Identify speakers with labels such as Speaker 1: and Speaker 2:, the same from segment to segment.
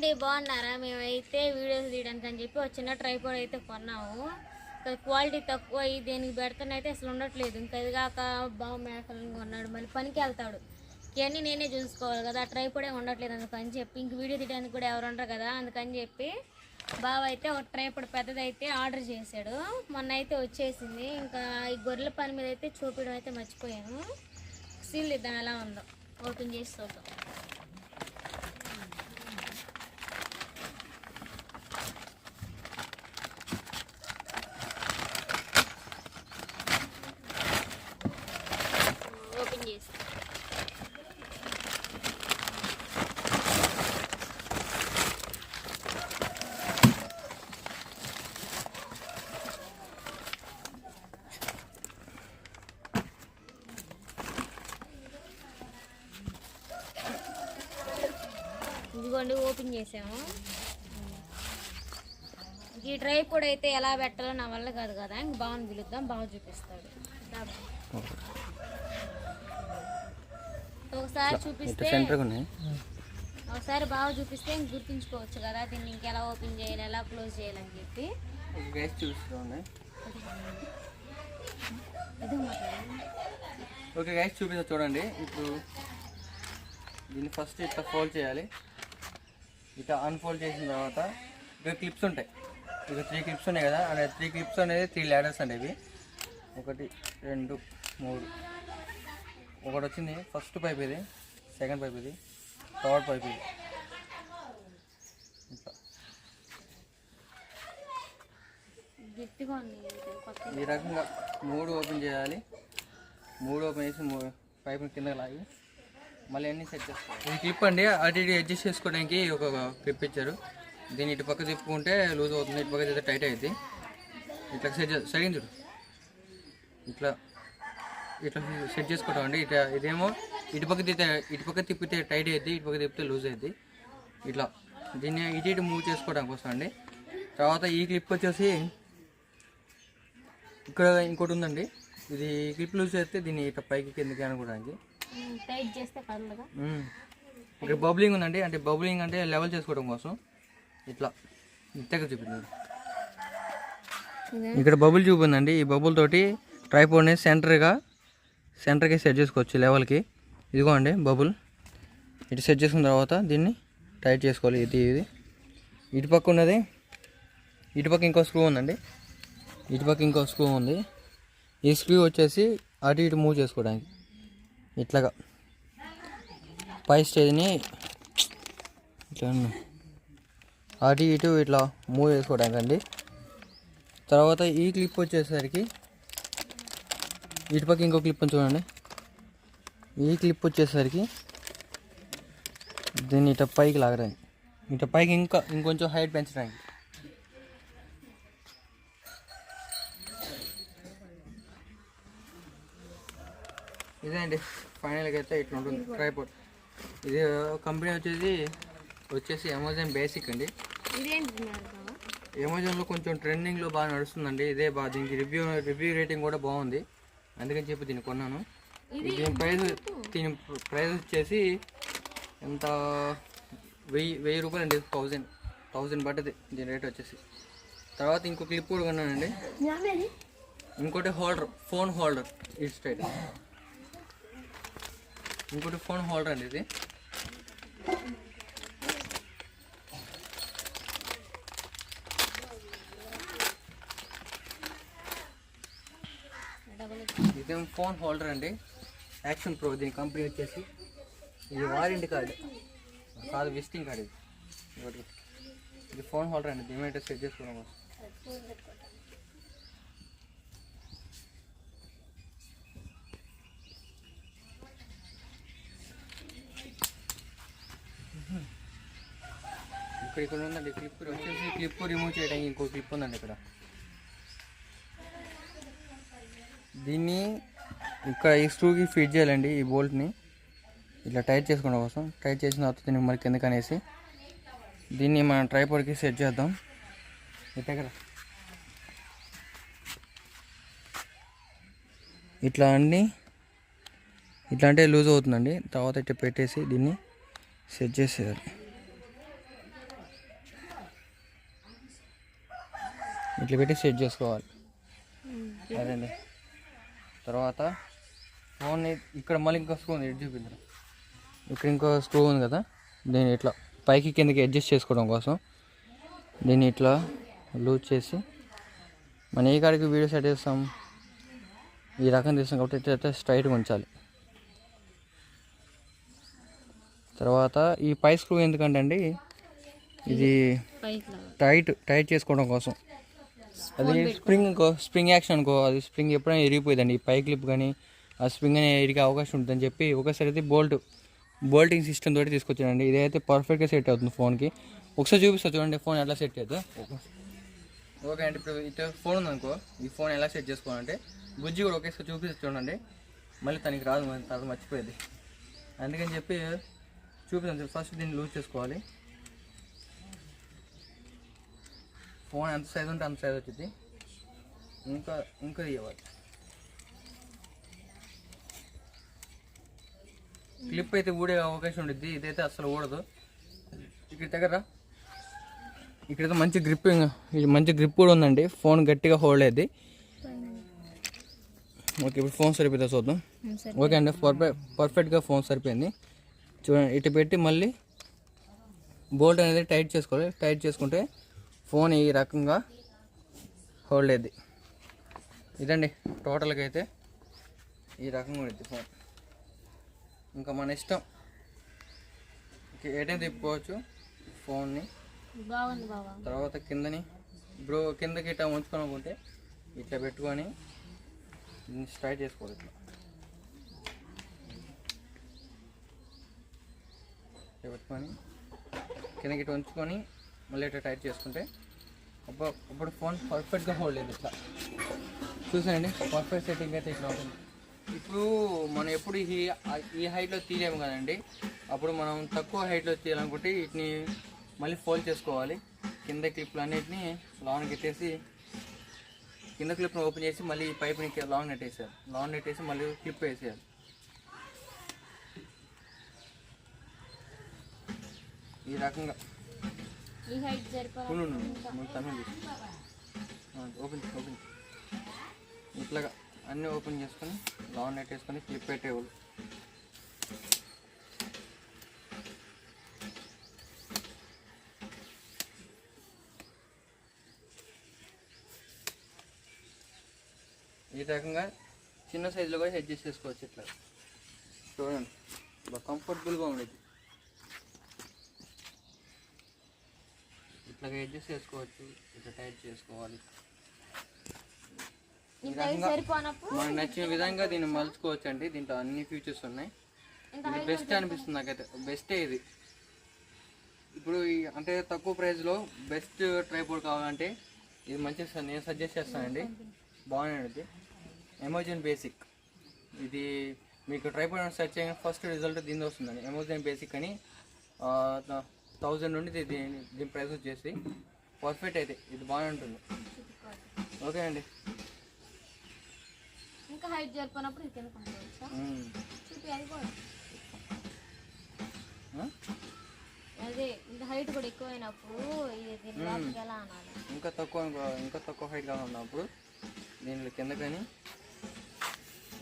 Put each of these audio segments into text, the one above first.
Speaker 1: అండి బాగున్నారా? మేమైతే వీడియోస్ తీయడానికి అని చెప్పి ఒక చిన్న ట్రైపాడ్ అయితే కొన్నాము. క్వాలిటీ తక్కువ దేనికి దేనికి పెడతానైతే అసలు ఉండట్లేదు. ఇంకా ఇది కాక బాగా మేకలను కొన్నాడు మళ్ళీ పనికి వెళ్తాడు. ఇవన్నీ నేనే చూసుకోవాలి కదా ట్రైపాడే ఉండట్లేదు అందుకని చెప్పి ఇంక వీడియో తీయడానికి కూడా ఎవరు ఉండరు కదా అందుకని చెప్పి బావ అయితే ఒక ట్రైపాడ్ పెద్దదైతే ఆర్డర్ చేశాడు. మొన్న అయితే వచ్చేసింది. ఇంకా ఈ గొర్రెల పని మీద అయితే చూపించడం అయితే మర్చిపోయాను. సీల్ ఇద్దాం ఎలా ఉందో. ఓపెన్ చేసి చూద్దాం ఓపెన్ చేసి ఇదిగోండి ఓపెన్ చేసాము. ఈ డ్రై పొడి అయితే ఎలా పెట్టాలో నా వల్ల కాదు కదా. ఇంక బాగుంది పిలుద్దాం బాగా చూపిస్తాడు. ఒకసారి చూపిస్తే ఒకసారి బాగా చూపిస్తే ఇంక గుర్తుంచుకోవచ్చు కదా దీన్ని ఇంకెలా ఓపెన్ చేయాలి ఎలా క్లోజ్ చేయాలని చెప్పి.
Speaker 2: ఓకే గ్యాస్ చూపిస్తా చూడండి. ఇప్పుడు దీన్ని ఫస్ట్ ఇట్లా ఫోల్డ్ చేయాలి. ఇట్లా అన్ఫోల్డ్ చేసిన తర్వాత ఇక్కడ క్లిప్స్ ఉంటాయి. ఇక్కడ త్రీ క్లిప్స్ ఉన్నాయి కదా అనే త్రీ క్లిప్స్ అనేది త్రీ ల్యాడర్స్ అండి ఇవి ఒకటి రెండు మూడు. ఒకటి వచ్చింది ఫస్ట్ పైప్ ఇది సెకండ్ పైప్ ఇది థర్డ్ పైప్ ఇది. ఈ రకంగా మూడు ఓపెన్ చేయాలి. మూడు ఓపెన్ చేసి పైపుని కిందకి లాగి మళ్ళీ అన్ని సెట్ చేసుకోవాలి. ఇది క్లిప్ అండి అటు ఇటు అడ్జస్ట్ చేసుకోవడానికి ఒక క్లిప్ ఇచ్చారు. దీన్ని ఇటు పక్క తిప్పుకుంటే లూజ్ అవుతుంది ఇటు పక్క అయితే టైట్ అవుతుంది ఇట్లా సెట్ సరిగ్గా చూడు? ఇట్లా ఇట్లా సెట్ చేసుకోవటం అండి. ఇట్లా ఇదేమో ఇటు పక్క తిప్పితే ఇటు పక్క తిప్పితే టైట్ అవుతుంది ఇటు పక్క తిప్పితే లూజ్ అవుతుంది ఇట్లా. దీన్ని ఇటు ఇటు మూవ్ చేసుకోవడానికి వస్తుంది అండి. తర్వాత ఈ క్లిప్ వచ్చేసి ఇక్కడ ఇంకోటి ఉందండి. ఇది క్లిప్ లూజ్ చేస్తే దీన్ని ఇట్లా పైకి కిందకి అనుకోవడానికి.
Speaker 1: టైట్ చేస్తే.
Speaker 2: ఇక్కడ బబ్లింగ్ ఉందండి. అంటే బబ్లింగ్ అంటే లెవెల్ చేసుకోవడం కోసం ఇట్లా ఇంతగా చూపించండి ఇక్కడ బబుల్ చూపిందండి. ఈ బబుల్ తోటి ట్రైపోడ్ని సెంటర్గా సెంటర్కి సెట్ చేసుకోవచ్చు లెవెల్కి. ఇదిగోండి బబుల్. ఇటు సెట్ చేసుకున్న తర్వాత దీన్ని టైట్ చేసుకోవాలి. ఇది ఇది. ఇటు పక్క ఉన్నది. ఇటు పక్క ఇంకో స్క్రూ ఉందండి. ఇటు పక్క ఇంకో స్క్రూ ఉంది. ఈ స్క్రూ వచ్చేసి అటు ఇటు మూవ్ చేసుకోవడానికి. ఇట్లాగా పై స్టేజ్ని ఇట్లా అటు ఇటు ఇట్లా మూవ్ చేసుకోవడానికి తర్వాత ఈ క్లిప్ వచ్చేసరికి ఇటు పక్క ఇంకో క్లిప్ చూడండి. ఈ క్లిప్ వచ్చేసరికి దీన్ని ఇట పైకి లాగడానికి ఇట పైకి ఇంకా ఇంకొంచెం హైట్ పెంచడానికి. ఇదే అండి ఫైనల్గా అయితే ఇట్లా ఉంటుంది. ట్రైపోర్ట్ ఇది కంపెనీ వచ్చేసి వచ్చేసి అమెజాన్ బేసిక్ అండి. అమెజాన్లో కొంచెం ట్రెండింగ్లో బాగా నడుస్తుందండి. ఇదే బాగా దీనికి రివ్యూ రివ్యూ రేటింగ్ కూడా బాగుంది. అందుకని చెప్పి దీన్ని కొన్నాను. దీని ప్రైస్ దీని ప్రైస్ వచ్చేసి ఎంత? వెయ్యి వెయ్యి రూపాయలు అండి. థౌజండ్ థౌజండ్ పడ్డది దీని రేట్ వచ్చేసి. తర్వాత ఇంకో క్లిప్ కూడా కొన్నానండి. ఇంకోటి హోల్డర్ ఫోన్ హోల్డర్ ఈ స్టైల్. ఇంకోటి ఫోన్ హోల్డర్ అండి ఇది. ఇదేం ఫోన్ హోల్డర్ అండి. యాక్షన్ ప్రో దీని కంపెనీ వచ్చేసి. ఇది వారంటీ కార్డు. కాదు విజిటింగ్ కార్డు ఇది. ఇది ఫోన్ హోల్డర్ అండి. దీని సెట్ చేసుకోవడం కోసం. ఇక్కడ ఇక్కడ ఉందండి క్లిప్ వచ్చేసి క్లిప్ రిమూవ్ చేయడానికి ఇంకో క్లిప్ ఉందండి ఇక్కడ. దీన్ని ఇక్కడ ఈ స్క్రూకి ఫిట్ చేయాలండి ఈ బోల్ట్ని. ఇట్లా టైట్ చేసుకోవడం కోసం. టైట్ చేసిన తర్వాత దీన్ని మరి కిందకి అనేసి దీన్ని మనం ట్రైపోర్డ్కి సెట్ చేద్దాం. ఇట్లా కదా. ఇట్లా అన్ని ఇట్లా అంటే లూజ్ అవుతుందండి. తర్వాత ఇట్లా పెట్టేసి దీన్ని సెట్ చేసేయాలి. ఇట్లా పెట్టి సెట్ చేసుకోవాలి. అదండి తర్వాత ఫోన్ ఇక్కడ మళ్ళీ ఇంకో స్క్రూ ఉంది ఎడ్జ్ చూపించడం ఇక్కడ ఇంకో స్క్రూ ఉంది కదా దీన్ని ఇట్లా పైకి కిందకి అడ్జస్ట్ చేసుకోవడం కోసం దీన్ని ఇట్లా లూజ్ చేసి మన ఏ కాడికి వీడియో సెట్ చేస్తాం? ఈ రకం తీస్తాం కాబట్టి ఇట్లయితే స్ట్రైట్గా ఉంచాలి. తర్వాత ఈ పై స్క్రూ ఎందుకంటే అండి ఇది టైట్ టైట్ చేసుకోవడం కోసం. అది స్ప్రింగ్ అనుకో స్ప్రింగ్ యాక్షన్ అనుకో. అది స్ప్రింగ్ ఎప్పుడైనా ఇరిగిపోయిందండి ఈ పై క్లిప్ కానీ ఆ స్ప్రింగ్ అనే ఇరిగే అవకాశం ఉంటుందని చెప్పి ఒకసారి అయితే బోల్ట్ బోల్టింగ్ సిస్టమ్ తోటి తీసుకొచ్చానండి. ఇదైతే పర్ఫెక్ట్గా సెట్ అవుతుంది ఫోన్కి. ఒకసారి చూపిస్తా చూడండి ఫోన్ ఎలా సెట్ అవుతుందో ఓకే అండి ఇప్పుడు ఇటు ఫోన్ ఉందనుకో. ఈ ఫోన్ ఎలా సెట్ చేసుకోవాలంటే బుజ్జి కూడా ఒకేసారి చూపిస్తా చూడండి. మళ్ళీ తనకి రాదు తర్వాత మర్చిపోయేది. అందుకని చెప్పి చూపిస్తాను ఫస్ట్ దీన్ని లూజ్ చేసుకోవాలి. ఫోన్ ఎంత సైజ్ ఉంటే అంత సైజ్ వచ్చింది ఇంకా ఇంకా ఇవ్వాలి. క్లిప్ అయితే ఊడే అవకాశం ఉండిద్ది. ఇదైతే అసలు ఊడదు. ఇక్కడ దగ్గర ఇక్కడైతే మంచి గ్రిప్పింగ్ మంచి గ్రిప్ కూడా ఉందండి. ఫోన్ గట్టిగా హోల్డ్ అయ్యింది ఓకే ఇప్పుడు ఫోన్ సరిపోతుందా చూద్దాం. ఓకే అండి పర్ఫెక్ట్ పర్ఫెక్ట్గా ఫోన్ సరిపోయింది. చూడండి ఇటు పెట్టి మళ్ళీ బోల్ట్ అనేది టైట్ చేసుకోవాలి. టైట్ చేసుకుంటే ఫోన్ ఈ రకంగా హోల్డ్ అయ్యింది ఇదండి టోటల్గా అయితే ఈ రకంగా ఉండేది ఫోన్. ఇంకా మన ఇష్టం. ఇంక ఏటైనా తిప్పుకోవచ్చు ఫోన్ని. తర్వాత కిందని బ్రో కిందకి ఇట్లా ఉంచుకొని అనుకుంటే ఇట్లా పెట్టుకొని స్ట్రైట్ చేసుకోవాలి ఇట్లా పెట్టుకొని కిందకి ఇట్లా ఉంచుకొని మళ్ళీ ఇట్లా టైట్ చేసుకుంటే అప్పుడు అప్పుడు ఫోన్ పర్ఫెక్ట్గా హోల్డ్ లేదు ఇట్లా. చూసానండి పర్ఫెక్ట్ సెట్టింగ్ అయితే ఇట్లా ఉంటుంది. ఇప్పుడు మనం ఎప్పుడు ఈ ఈ హైట్లో తీయలేము కదండి. అప్పుడు మనం తక్కువ హైట్లో తీయాలనుకుంటే వీటిని మళ్ళీ ఫోల్డ్ చేసుకోవాలి. కింద క్లిప్లు అన్నిటిని లాంగ్ ఎట్టేసి కింద క్లిప్ని ఓపెన్ చేసి మళ్ళీ ఈ పైప్ని లాంగ్ నెట్టేసేయాలి. లాంగ్ నెట్టేసి మళ్ళీ క్లిప్ వేసేయాలి. ఈ రకంగా.
Speaker 1: ఈ హైట్
Speaker 2: ఓపెన్ ఓపెన్. ఇట్లాగా అన్నీ ఓపెన్ చేసుకొని లాంగ్ నెట్ వేసుకొని క్లిప్ పెట్టేవాళ్ళు ఈ రకంగా చిన్న సైజులో కూడా అడ్జస్ట్ చేసుకోవచ్చు ఇట్లా. చూడండి. బాగా కంఫర్టబుల్గా ఉండేది. ఇట్లా అడ్జస్ట్ చేసుకోవచ్చు. ఇట్లా టైట్ చేసుకోవాలి. మనకు నచ్చిన విధంగా దీన్ని మలుచుకోవచ్చు అండి దీంట్లో అన్ని ఫీచర్స్ ఉన్నాయి. ఇది బెస్ట్ అనిపిస్తుంది నాకైతే. బెస్టే ఇది. ఇప్పుడు అంటే తక్కువ ప్రైస్లో బెస్ట్ ట్రైపోర్డ్ కావాలంటే ఇది మంచి నేను సజెస్ట్ చేస్తానండి. బాగుంది అమెజాన్ బేసిక్ ఇది మీకు ట్రైపోర్డ్ సెర్చ్ చేయగానే ఫస్ట్ రిజల్ట్ దీని వస్తుందండి. అమెజాన్ బేసిక్ అని థౌజండ్ నుండి ఇది- దీని దీని ప్రైస్ వచ్చేసి పర్ఫెక్ట్ అయితే ఇది బాగానే ఉంటుంది. ఓకే అండి.
Speaker 1: ఇంకా హైట్ సరిపోనప్పుడు ఇది కింద అది హైట్ కూడా ఇది ఎలా అనాలి?
Speaker 2: ఇంకా తక్కువ ఇంకా తక్కువ హైట్ కావాలన్నప్పుడు దీనిలో కిందకని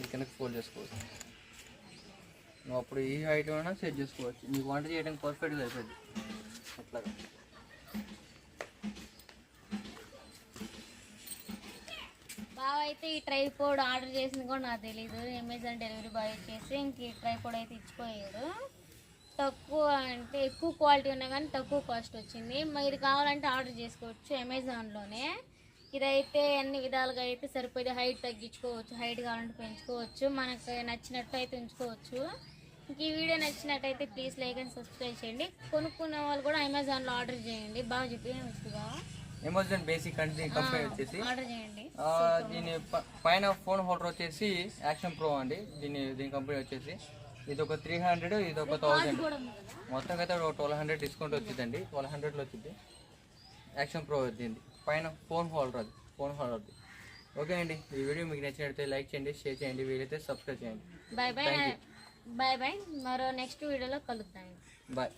Speaker 2: ఈ కిందకి ఫోల్డ్ చేసుకోవచ్చు. నువ్వు అప్పుడు ఈ హైట్ అయినా సెట్ చేసుకోవచ్చు. నీకు వంట చేయడానికి పర్ఫెక్ట్గా అయిపోయింది అట్లాగా.
Speaker 1: బావ అయితే ఈ ట్రైపోర్డ్ ఆర్డర్ చేసింది కూడా నాకు తెలీదు. అమెజాన్ డెలివరీ బాయ్ వచ్చేసి ఇంక ఈ ట్రైపోడ్ అయితే ఇచ్చిపోయాడు. తక్కువ అంటే ఎక్కువ క్వాలిటీ ఉన్నా కానీ తక్కువ కాస్ట్ వచ్చింది. మీరు కావాలంటే ఆర్డర్ చేసుకోవచ్చు అమెజాన్లోనే ఇదైతే అన్ని విధాలుగా అయితే సరిపోయేది హైట్ తగ్గించుకోవచ్చు హైట్ కావాలంటే పెంచుకోవచ్చు. మనకు నచ్చినట్టు అయితే ఉంచుకోవచ్చు. ఈ వీడియో నచ్చినట్టయితే ప్లీజ్ లైక్ అండ్ సబ్స్క్రైబ్ చేయండి. కొనుక్కునే వాళ్ళు కూడా అమెజాన్లో ఆర్డర్ చేయండి. బాగా చెప్పి వస్తుందా
Speaker 2: అమెజాన్ బేసిక్ అంటే దీని కంపెనీ వచ్చేసి
Speaker 1: ఆర్డర్ చేయండి.
Speaker 2: ఆ, దీని పైన ఫోన్ హోల్డర్ వచ్చేసి యాక్షన్ ప్రో అండి. దీని దీని కంపెనీ వచ్చేసి ఇది ఒక త్రీ హండ్రెడ్ ఇది ఒక థౌజండ్ మొత్తం అయితే ఒక ట్వెల్వ్ హండ్రెడ్ డిస్కౌంట్ వచ్చిందండి. ట్వెల్వ్ హండ్రెడ్లో వచ్చింది. యాక్షన్ ప్రో వచ్చింది. పైన ఫోన్ హోల్డర్ అది ఫోన్ హోల్డర్ది ఓకే అండి. ఈ వీడియో మీకు నచ్చినట్లయితే లైక్ చేయండి షేర్ చేయండి. వీలైతే సబ్స్క్రైబ్ చేయండి.
Speaker 1: బాయ్ బాయ్ బాయ్ బాయ్ మరో నెక్స్ట్ వీడియోలో కలుద్దాం.
Speaker 2: బాయ్